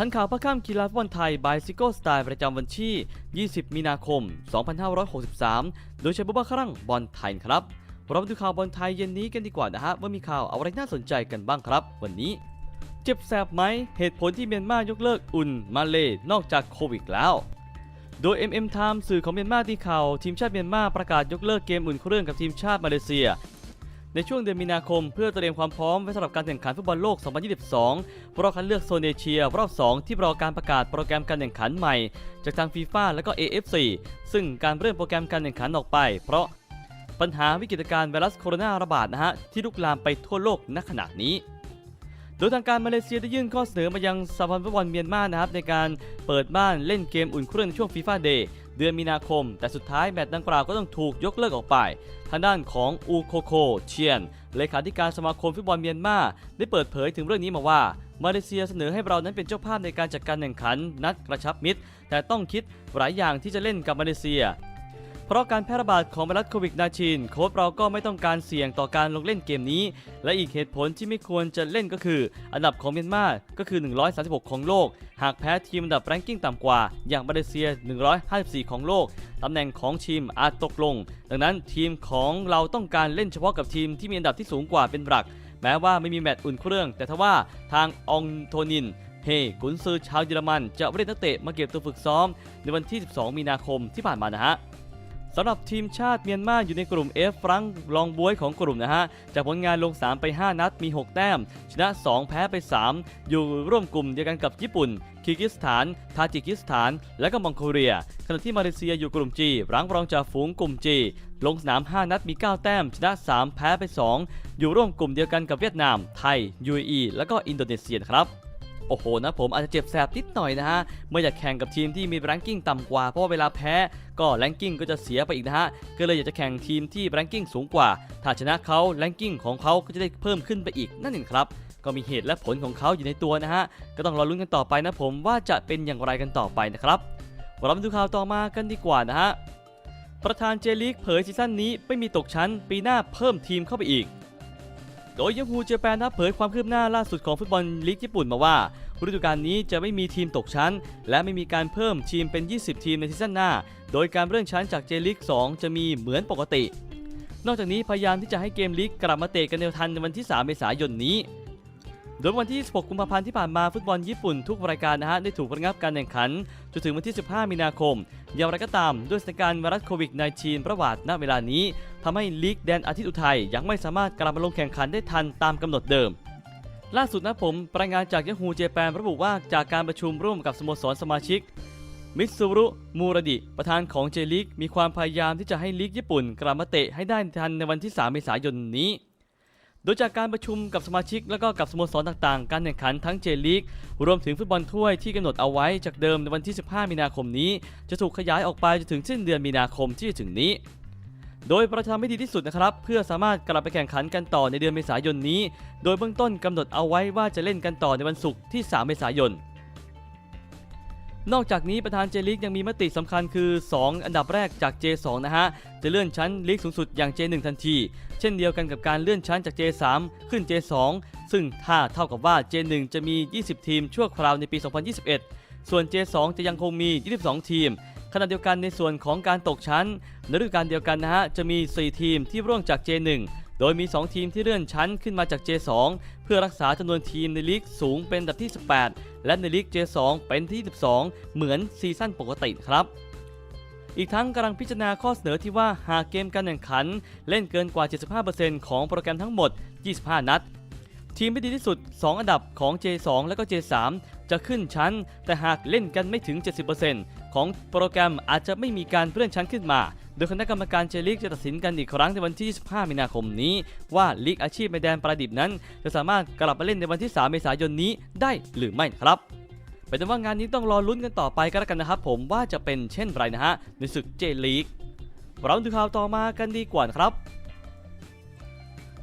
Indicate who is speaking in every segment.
Speaker 1: ทันข่าวพระข้ามกีฬาฟุตบอลไทยบายซิโก้สไตล์ประจำวันที่ 20 มีนาคม 2563 โดยใช้บุบาครั่งบอลไทยครับ เรามาดูข่าวบอลไทยเย็นนี้กันดีกว่านะฮะ ว่ามีข่าวอะไรน่าสนใจกันบ้างครับ วันนี้ เจ็บแสบไหม เหตุผลที่เมียนมายกเลิกอุ่นมาเล นอกจากโควิดแล้ว โดย MM Time สื่อของเมียนมาที่ข่าวทีมชาติเมียนมาประกาศยกเลิกเกมอุ่นเครื่องกับทีมชาติมาเลเซีย ในช่วงเดือนมีนาคมเพื่อเตรียมความพร้อมไว้สำหรับการแข่งขันฟุตบอลโลก 2022 รอบคัดเลือกโซนเอเชีย รอบ 2 ที่รอการประกาศโปรแกรมการแข่งขันใหม่ จากทางฟีฟ่าและก็ AFC ซึ่งการเลื่อนโปรแกรมการแข่งขันออกไป เพราะปัญหาวิกฤตการณ์ไวรัสโคโรนาระบาดนะฮะที่ลุกลามไปทั่วโลกณขณะนี้โดยทางการมาเลเซียได้ยื่นข้อเสนอมายังสหพันธ์ฟุตบอลเมียนมานะครับในการเปิดบ้านเล่นเกมอุ่นเครื่องในช่วงฟีฟ่าเดย์ เดือนมีนาคม แต่สุดท้ายแมตช์ดังกล่าวก็ต้องถูกยกเลิกออกไป ทางด้านของอูโคโคเชียน เลขาธิการสมาคมฟุตบอลเมียนมา ได้เปิดเผยถึงเรื่องนี้มาว่า มาเลเซียเสนอให้เรานั้นเป็นเจ้าภาพในการจัดการแข่งขัน นัดกระชับมิตร แต่ต้องคิดหลายอย่างที่จะเล่นกับมาเลเซีย เพราะการแพร่ระบาดของไวรัสโควิด -19 โค้ชเราก็ไม่ต้องการเสี่ยงต่อการลงเล่นเกมนี้ และอีกเหตุผลที่ไม่ควรจะเล่นก็คือ อันดับของเมียนมาก็คือ 136 ของโลก หากแพ้ทีมอันดับแรงกิ้งต่ำกว่า อย่างมาเลเซีย 154 ของโลกตำแหน่งของทีมอาจตกลง ดังนั้นทีมของเราต้องการเล่นเฉพาะกับทีมที่มีอันดับที่สูงกว่าเป็นหลัก แม้ว่าไม่มีแมตช์อุ่นเครื่อง แต่ทว่าทางองโทนินเฮกุนซือชาวเยอรมัน จะเรียกนักเตะมาเก็บตัวฝึกซ้อม ในวันที่ 12 มีนาคมที่ผ่านมานะฮะ สำหรับทีมชาติเมียนมาอยู่ในกลุ่ม F ฟรังก์รองบวยของกลุ่มนะฮะ จากผลงานลง 3 ไป 5 นัดมี 6 แต้ม ชนะ 2 แพ้ไป 3 อยู่ร่วมกลุ่มเดียวกันกับญี่ปุ่นคีร์กิสถาน ทาจิกิสถาน และก็มองโกเลีย ขณะที่มาเลเซียอยู่กลุ่ม G รังรองจากฝูงกลุ่ม G ลงสนาม 5 นัดมี 9 แต้ม ชนะ 3 แพ้ไป 2 อยู่ร่วมกลุ่มเดียวกันกับเวียดนาม ไทย UAE และก็อินโดนีเซียครับ โอ้โหนะผมอาจจะเจ็บแสบนิดหน่อยนะฮะเมื่ออยากแข่งกับทีมที่มีแรงกิ้งต่ำกว่าเพราะเวลาแพ้ก็แรงกิ้งก็จะเสียไปอีกนะฮะก็เลยอยากจะแข่งทีมที่แรงกิ้งสูงกว่า ถ้าชนะเขาแรงกิ้งของเขาก็จะได้เพิ่มขึ้นไปอีกนั่นเองครับก็มีเหตุและผลของเขาอยู่ในตัวนะฮะก็ต้องรอลุ้นกันต่อไปนะผมว่าจะเป็นอย่างไรกันต่อไปนะครับเรามาดูข่าวต่อมากันดีกว่านะฮะประธานเจลีกเผยซีซั่นนี้ไม่มีตกชั้น ปีหน้าเพิ่มทีมเข้าไปอีก โดยยังฮูเจแปนนะเผยความคืบหน้าล่าสุดของฟุตบอลลีกญี่ปุ่นมาว่าฤดูกาลนี้จะไม่มีทีมตกชั้น และไม่มีการเพิ่มทีมเป็น 20 ทีมในซีซั่นหน้า โดยการเลื่อนชั้นจากเจลีก 2 จะมีเหมือนปกติ นอกจากนี้พยายามที่จะให้เกมลีกกลับมาเตะกันเร็วทันในวันที่ 3 เมษายนนี้ โดยวันที่ 16 กุมภาพันธ์ที่ผ่านมาฟุตบอลญี่ปุ่นทุกรายการนะฮะได้ถูกระงับการแข่งขันจนถึงวันที่ 15 มีนาคม อย่างไรก็ตามด้วยสถานการณ์ไวรัสโควิด -19 ระบาดณเวลานี้ทำให้ลีกแดนอาทิตย์อุทัยยังไม่สามารถกลับมาลงแข่งขันได้ทันตามกำหนดเดิม ล่าสุดนะผมรายงานจากย a ฮูเจแปนระบุว่าจากการประชุมร่วมกับสโมสรสมาชิกมิตซูรุ มูราดิ ประธานของเจลีกมีความพยายามที่จะให้ลีกญี่ปุ่นกลับมาเตะให้ได้ทันในวันที่ 3 เมษายนนี้ ดยจากการประชุมกับสมาชิก และก็กับสโมสรต่างๆ การแข่งขันทั้งเจลีก รวมถึงฟุตบอลถ้วยที่กำหนดเอาไว้จากเดิมในวันที่ 15 มีนาคมนี้ จะถูกขยายออกไปจนถึงสิ้นเดือนมีนาคมที่จะถึงนี้ โดยประทำให้ดีที่สุดนะครับ เพื่อสามารถกลับไปแข่งขันกันต่อในเดือนเมษายนนี้ โดยเบื้องต้นกำหนดเอาไว้ว่าจะเล่นกันต่อในวันศุกร์ที่ 3 เมษายน นอกจากนี้ประธานเจลีกยังมีมติสำคัญคือ 2 อันดับแรกจาก J2 นะฮะ จะเลื่อนชั้นลีกสูงสุดอย่าง J1 ทันที เช่นเดียวกันกับการเลื่อนชั้นจาก J3 ขึ้น J2 ซึ่งถ้าเท่ากับว่า J1 จะมี 20 ทีมชั่วคราวในปี 2021 ส่วน J2 จะยังคงมี 22 ทีมขณะเดียวกันในส่วนของการตกชั้นในฤดูกาลเดียวกันนะฮะจะมี 4 ทีมที่ร่วงจาก J1 โดยมี 2 ทีมที่เลื่อนชั้นขึ้นมาจาก J2 เพื่อรักษาจำนวนทีมในลีกสูงเป็นอันดับที่ 18 และในลีก J2 เป็นที่ 12 เหมือนซีซั่นปกติครับอีกทั้งกำลังพิจารณาข้อเสนอที่ว่าหากเกมการแข่งขัน เล่นเกินกว่า 75%ของโปรแกรมทั้งหมด 25 นัด ทีมที่ดีที่สุด 2 อันดับของ J2 และก็ J3 จะขึ้นชั้น แต่หากเล่นกันไม่ถึง 70%ของโปรแกรมอาจจะไม่มีการเลื่อนชั้นขึ้นมา โดยคณะกรรมการเจลีกจะตัดสินกันอีกครั้งในวันที่ 25 มีนาคมนี้ ว่าลีกอาชีพในแดนประดิบนั้น จะสามารถกลับมาเล่นในวันที่ 3 เมษายนนี้ได้หรือไม่ครับเป็นแต่ว่างานนี้ต้องรอลุ้นกันต่อไปก็แล้วกันนะครับผมว่าจะเป็นเช่นไรนะฮะในศึกเจลีกเราดูข่าวต่อมากันดีกว่านครับ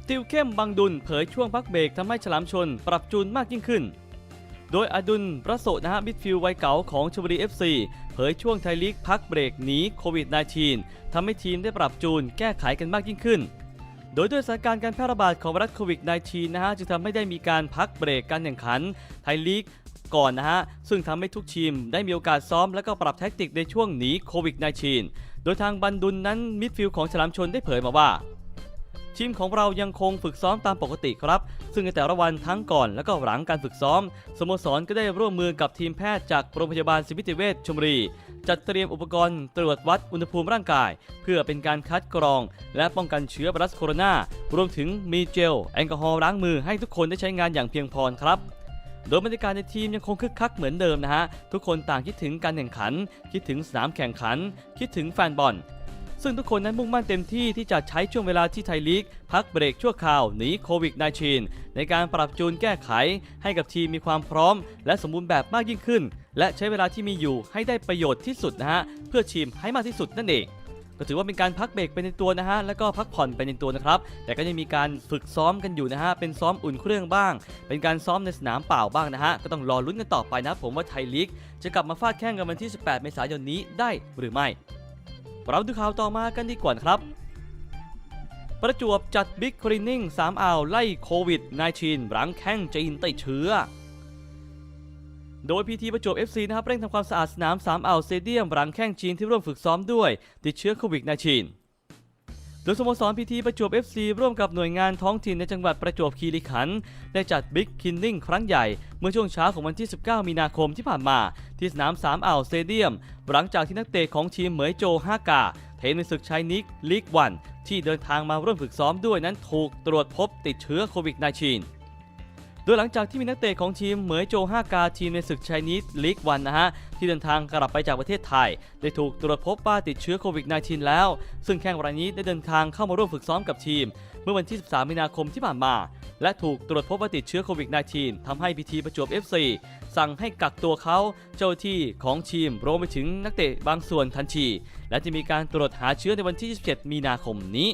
Speaker 1: ติวเข้มบังดุลเผยช่วงพักเบรกทำให้ฉลามชน ปรับจูนมากยิ่งขึ้น โดยอดุลประโสนะฮะมิดฟิลด์วัยเก่าของชลบุรี FC เผยช่วงไทยลีกพักเบรกหนีโควิด -19 ทำให้ทีมได้ปรับจูนแก้ไขกันมากยิ่งขึ้น โดยด้วยสถานการณ์การแพร่ระบาดของไวรัสโควิด -19 นะฮะจึงทำให้ได้มีการพักเบรกการแข่งขันไทยลีกก่อนนะฮะ ซึ่งทำให้ทุกทีมได้มีโอกาสซ้อมและก็ปรับแท็กติกในช่วงหนีโควิด -19 โดยทางบันดุลนั้นมิดฟิลด์ของฉลามชนได้เผยมาว่า ทีมของเรายังคงฝึกซ้อมตามปกติครับ ซึ่งในแต่ละวันทั้งก่อนและก็หลังการฝึกซ้อม สโมสรก็ได้ร่วมมือกับทีมแพทย์จากโรงพยาบาลศิริเวชชมบุรี จัดเตรียมอุปกรณ์ตรวจวัดอุณหภูมิร่างกาย เพื่อเป็นการคัดกรอง และป้องกันเชื้อไวรัสโคโรนารวมถึงมีเจลแอลกอฮอล์ล้างมือให้ทุกคนได้ใช้งานอย่างเพียงพอครับโดยบรรยากาศในทีมยังคงคึกคักเหมือนเดิมนะฮะ ทุกคนต่างคิดถึงการแข่งขัน คิดถึงสนามแข่งขัน คิดถึงแฟนบอล ซึ่งทุกคนนั้นมุ่งมั่นเต็มที่ที่จะใช้ช่วงเวลาที่ไทยลีก พักเบรกชั่วคราวหนีโควิด -19 ในการปรับจูนแก้ไข ให้กับทีมมีความพร้อม และสมบูรณ์แบบมากยิ่งขึ้น และใช้เวลาที่มีอยู่ให้ได้ประโยชน์ที่สุดนะฮะเพื่อทีมให้มากที่สุดนั่นเองก็ถือว่าเป็นการพักเบรกไปในตัวนะฮะ แล้วก็พักผ่อนไปในตัวนะครับ แต่ก็ยังมีการฝึกซ้อมกันอยู่นะฮะ เป็นซ้อมอุ่นเครื่องบ้าง เป็นการซ้อมในสนามเปล่าบ้างนะฮะ ก็ต้องรอลุ้นกันต่อไปนะผมว่าไทยลีกจะกลับมาฟาดแข่งกันวันที่ 18 เมษายนนี้ได้หรือไม่ ราดูข่าวต่อมากันดีกว่าครับ ประจวบจัดบิ๊กคลีนนิ่ง3อ่าวไล่โควิด -19 หลังแข้งจีนติดเชื้อ โดยพีทีประจวบ FC นะครับเร่งทำความสะอาดสนาม3อ่าวสเตเดียมหลังแข้งจีนที่ร่วมฝึกซ้อมด้วย ติดเชื้อโควิด -19 โดยสโมสรพีทีประจวบ FC ร่วมกับหน่วยงานท้องถิ่นในจังหวัดประจวบคีรีขันธ์ได้จัดบิ๊กคินนิ่งครั้งใหญ่ เมื่อช่วงเช้าของวันที่ 19 มีนาคมที่ผ่านมา ที่สนาม3อ่าวสเตเดียม หลังจากที่นักเตะของทีมเหมยโจฮากาเทนในศึกชายนิกลีกวันที่เดินทางมาร่วมฝึกซ้อมด้วยนั้นถูกตรวจพบติดเชื้อโควิด -19 โดยหลังจากที่มีนักเตะของทีมเหมยโจฮากาทีมในศึกชายนิดลีกวันนะฮะที่เดินทางกลับไปจากประเทศไทย ได้ถูกตรวจพบว่าติดเชื้อโควิด -19 แล้ว ซึ่งแข้งรายนี้ได้เดินทางเข้ามาร่วมฝึกซ้อมกับทีม เมื่อวันที่ 13 มีนาคมที่ผ่านมา และถูกตรวจพบว่าติดเชื้อโควิด -19 ทำให้พีทีประจวบ FC สั่งให้กักตัวเขาเจ้าหน้าที่ของทีมรวมไปถึงนักเตะบางส่วนทันที และจะมีการตรวจหาเชื้อในวันที่ 27 มีนาคมนี้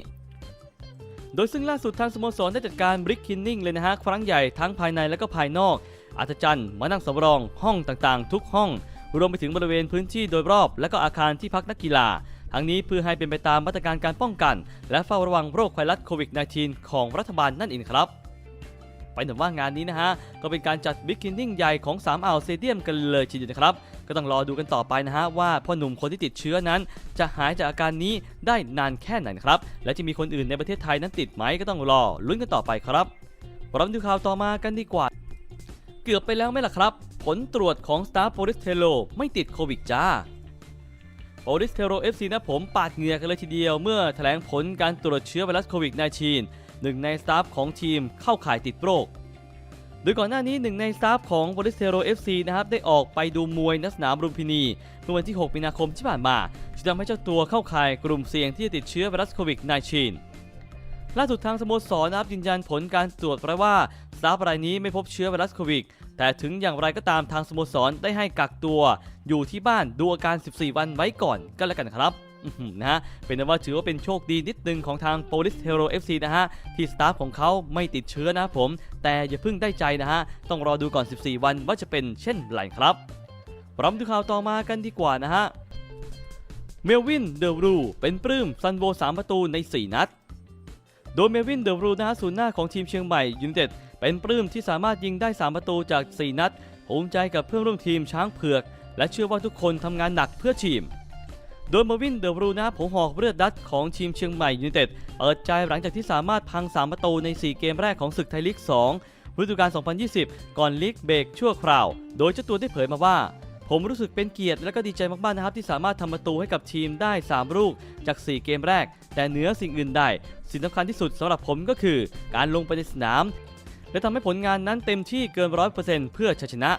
Speaker 1: โดยซึ่งล่าสุดทางสโมสรได้จัดการบริกคินนิ่งเลยนะฮะครั้งใหญ่ทั้งภายในและก็ภายนอกอัศจรรย์มานั่งสำรอง ห้องต่างๆ ทุกห้อง รวมไปถึงบริเวณพื้นที่โดยรอบ และก็อาคารที่พักนักกีฬา ทั้งนี้เพื่อให้เป็นไปตามมาตรการการป้องกัน และเฝ้าระวังโรคไวรัสโควิด -19 ของรัฐบาลนั่นเองครับ ไปถึงว่างานนี้นะฮะ ก็เป็นการจัดบิ๊กคินนิ่งใหญ่ของ3อ่าวเตเดียมกันเลยทีเดียวนะครับ ก็ต้องรอดูกันต่อไปนะฮะ ว่าพ่อหนุ่มคนที่ติดเชื้อนั้น จะหายจากอาการนี้ได้นานแค่ไหนนครับ และจะมีคนอื่นในประเทศไทยนั้นติดไหมก็ต้องรอลุ้นกันต่อไปครับรามดูข่าวต่อมากันดีกว่า เกือบไปแล้วไหมล่ะครับ ผลตรวจของสตาร์โปริสเทโลไม่ติดโควิดจ้าโปริสเทโร FC นะผมปาดเหงื่อกันเลยทีเดียวเมื่อแถลงผลการตรวจเชื้อไวรัสโควิด -19 หนึ่งในสตาฟของทีมเข้าข่ายติดโรค โดยก่อนหน้านี้หนึ่งในสตาฟของโปริสเทโร FC นะครับได้ออกไปดูมวยณสนามรุมพินีเมื่อวันที่ 6 มีนาคมที่ผ่านมาที่ทำให้เจ้าตัวเข้าข่ายกลุ่มเสี่ยงที่จะติดเชื้อไวรัสโควิด -19 ล่าสุดทางสโมสรนะครับยืนยันผลการตรวจพบว่าสตาฟรายนี้ไม่พบเชื้อไวรัสโควิดแต่ถึงอย่างไรก็ตามทางสโมสรได้ให้กักตัว อยู่ที่บ้านดูอาการ 14 วันไว้ก่อนก็แล้วกันครับ นะฮะเป็นว่าถือว่าเป็นโชคดีนิดนึงของทาง Police Hero FC นะฮะที่สตาฟของเขาไม่ติดเชื้อนะครับผม แต่อย่าเพิ่งได้ใจนะฮะ ต้องรอดูก่อน 14 วันว่าจะเป็นเช่นไรครับเรามดูข่าวต่อมากันดีกว่านะฮะเมลวินเดอรูเป็นปลื้มซันโว 3 ประตูใน 4 นัด โดยเมลวินเดอรูนะฮะศูนย์หน้าของทีมเชียงใหม่ยูไนเต็ดเป็นปลื้มที่สามารถยิงได้ 3 ประตูจาก 4 นัดภูมิใจกับเพื่อนร่วมทีมช้างเผือก และเชื่อว่าทุกคนทำงานหนักเพื่อทีม โดยมาวินเดอรูนะผงหอกเลือดดัดของทีมเชียงใหม่ยูไนเต็ดเปิดใจหลังจากที่สามารถพัง 3 ประตูใน 4 เกมแรกของศึกไทยลีก 2 ฤดูกาล 2020 ก่อนลีกเบรกชั่วคราว โดยเจ้าตัวได้เผยมาว่า ผมรู้สึกเป็นเกียรติและก็ดีใจมากๆนะครับ ที่สามารถทำประตูให้กับทีมได้ 3 ลูกจาก 4 เกมแรก แต่เหนือสิ่งอื่นใดสิ่งสำคัญที่สุดสำหรับผมก็คือ การลงไปในสนาม และทำให้ผลงานนั้นเต็มที่เกิน100%เพื่อชัยชนะ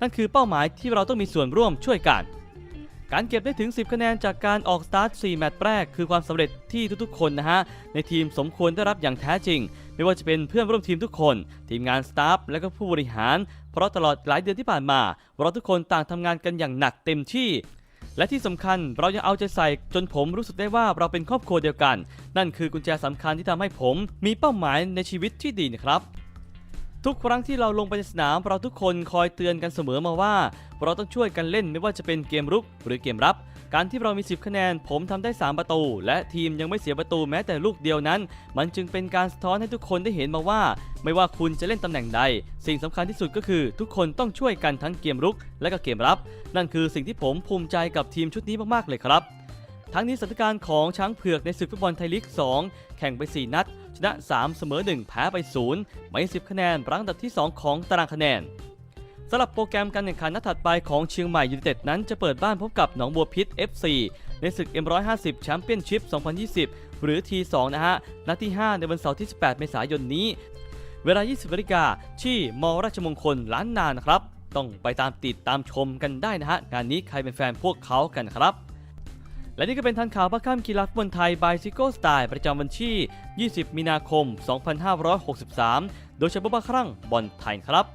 Speaker 1: นั่นคือเป้าหมายที่เราต้องมีส่วนร่วมช่วยกัน การเก็บได้ถึง 10 คะแนนจากการออกสตาร์ท 4 แมตช์แรก คือความสำเร็จที่ทุกๆ คนนะฮะ ในทีมสมควรได้รับอย่างแท้จริง ไม่ว่าจะเป็นเพื่อนร่วมทีมทุกคน ทีมงานสตาฟและก็ผู้บริหาร เพราะตลอดหลายเดือนที่ผ่านมา เราทุกคนต่างทำงานกันอย่างหนักเต็มที่และที่สำคัญเรายังเอาใจใส่จนผมรู้สึกได้ว่าเราเป็นครอบครัวเดียวกัน นั่นคือกุญแจสำคัญที่ทำให้ผมมีเป้าหมายในชีวิตที่ดีนะครับ ทุกครั้งที่เราลงไปในสนามเราทุกคนคอยเตือนกันเสมอมาว่า เราต้องช่วยกันเล่นไม่ว่าจะเป็นเกมรุกหรือเกมรับ การที่เรามี 10 คะแนน ผมทำได้ 3 ประตู และทีมยังไม่เสียประตูแม้แต่ลูกเดียวนั้น มันจึงเป็นการสะท้อนให้ทุกคนได้เห็นมาว่า ไม่ว่าคุณจะเล่นตำแหน่งใด สิ่งสำคัญที่สุดก็คือ ทุกคนต้องช่วยกันทั้งเกมรุก และก็เกมรับ นั่นคือสิ่งที่ผมภูมิใจกับทีมชุดนี้มากๆเลยครับ ทั้งนี้สถานการณ์ของช้างเผือกในศึกฟุตบอลไทยลีก 2 แข่งไป 4 นัด นะ 3 เสมอ 1 แพ้ไป 0 ไม่ 10 คะแนนรั้งอันดับที่ 2 ของตารางคะแนนสำหรับโปรแกรมการแข่งขันนัดถัดไปของเชียงใหม่ยูไนเต็ดนั้นจะเปิดบ้านพบกับหนองบัวพิษ FC ในศึก M150 แชมเปี้ยนชิพ 2020 หรือ T2 นะฮะ นัดที่ 5 ในวันเสาร์ที่ 18 เมษายนนี้ เวลา 20นาฬิกาที่มราชมงคลล้านนานะครับ ต้องไปตามติดตามชมกันได้นะฮะ งานนี้ใครเป็นแฟนพวกเขากันครับ และนี่ก็เป็นทันข่าวพระค่ำกีฬาฟุตบอลไทยบายซิโก้สไตล์ประจำวันที่ 20 มีนาคม 2563 โดยเฉพาะบ้าครั่งบอลไทยครับ